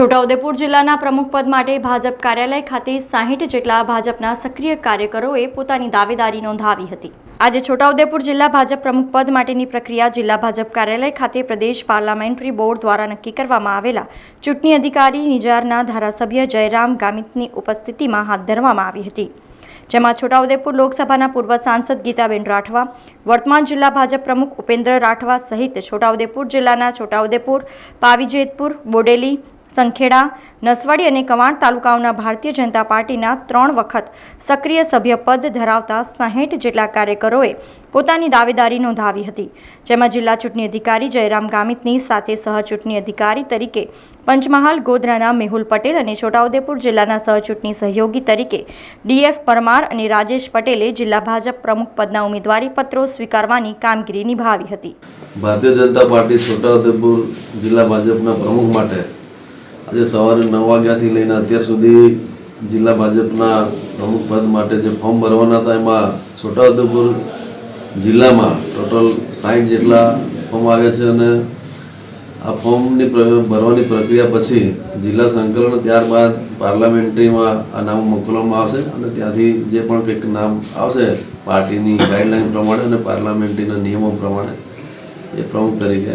છોટાઉદેપુર જિલ્લાના પ્રમુખ પદ માટે ભાજપ કાર્યાલય ખાતે સાહીઠ જેટલા ભાજપના સક્રિય કાર્યકરોએ પોતાની દાવેદારી નોંધાવી હતી. આજે છોટાઉદેપુર જિલ્લા ભાજપ પ્રમુખ પદ માટેની પ્રક્રિયા જિલ્લા ભાજપ કાર્યાલય ખાતે પ્રદેશ પાર્લામેન્ટરી બોર્ડ દ્વારા નક્કી કરવામાં આવેલા ચૂંટણી અધિકારી નિજારના ધારાસભ્ય જયરામ ગામિતની ઉપસ્થિતિમાં હાથ ધરવામાં આવી હતી. જેમાં છોટાઉદેપુર લોકસભાના પૂર્વ સાંસદ ગીતાબેન રાઠવા, વર્તમાન જિલ્લા ભાજપ પ્રમુખ ઉપેન્દ્ર રાઠવા સહિત છોટાઉદેપુર જિલ્લાના છોટાઉદેપુર, પાવીજેતપુર, બોડેલી સંખેડા, નસવાડી અને કવાંટ તાલુકાઓના ભારતીય જનતા પાર્ટીના ત્રણ વખત સક્રિય સભ્યપદ ધરાવતા સાહીઠ જેટલા કાર્યકરોએ પોતાની દાવેદારી નોંધાવી હતી. જેમાં જિલ્લા ચૂંટણી અધિકારી જયરામ ગામિતની સાથે સહચૂંટણી અધિકારી તરીકે પંચમહાલ, ગોધરાના મેહુલ પટેલ અને છોટાઉદેપુર જિલ્લાના સહચૂંટણી સહયોગી તરીકે ડીએફ પરમાર અને રાજેશ પટેલે જિલ્લા ભાજપ પ્રમુખ પદના ઉમેદવારી પત્રો સ્વીકારવાની કામગીરી નિભાવી હતી. ભારતીય જનતા પાર્ટી છોટાઉદેપુર જિલ્લા ભાજપના પ્રમુખ માટે આજે સવારે નવ વાગ્યાથી લઈને અત્યાર સુધી જિલ્લા ભાજપના પ્રમુખ પદ માટે જે ફોર્મ ભરવાના હતા, એમાં છોટાઉદેપુર જિલ્લામાં ટોટલ સાઠ જેટલા ફોર્મ આવ્યા છે અને આ ફોર્મની ભરવાની પ્રક્રિયા પછી જિલ્લા સંકલન ત્યારબાદ પાર્લામેન્ટરીમાં આ નામ મોકલવામાં આવશે અને ત્યાંથી જે પણ કંઈક નામ આવશે, પાર્ટીની ગાઈડલાઈન પ્રમાણે અને પાર્લામેન્ટરીના નિયમો પ્રમાણે, એ પ્રમુખ તરીકે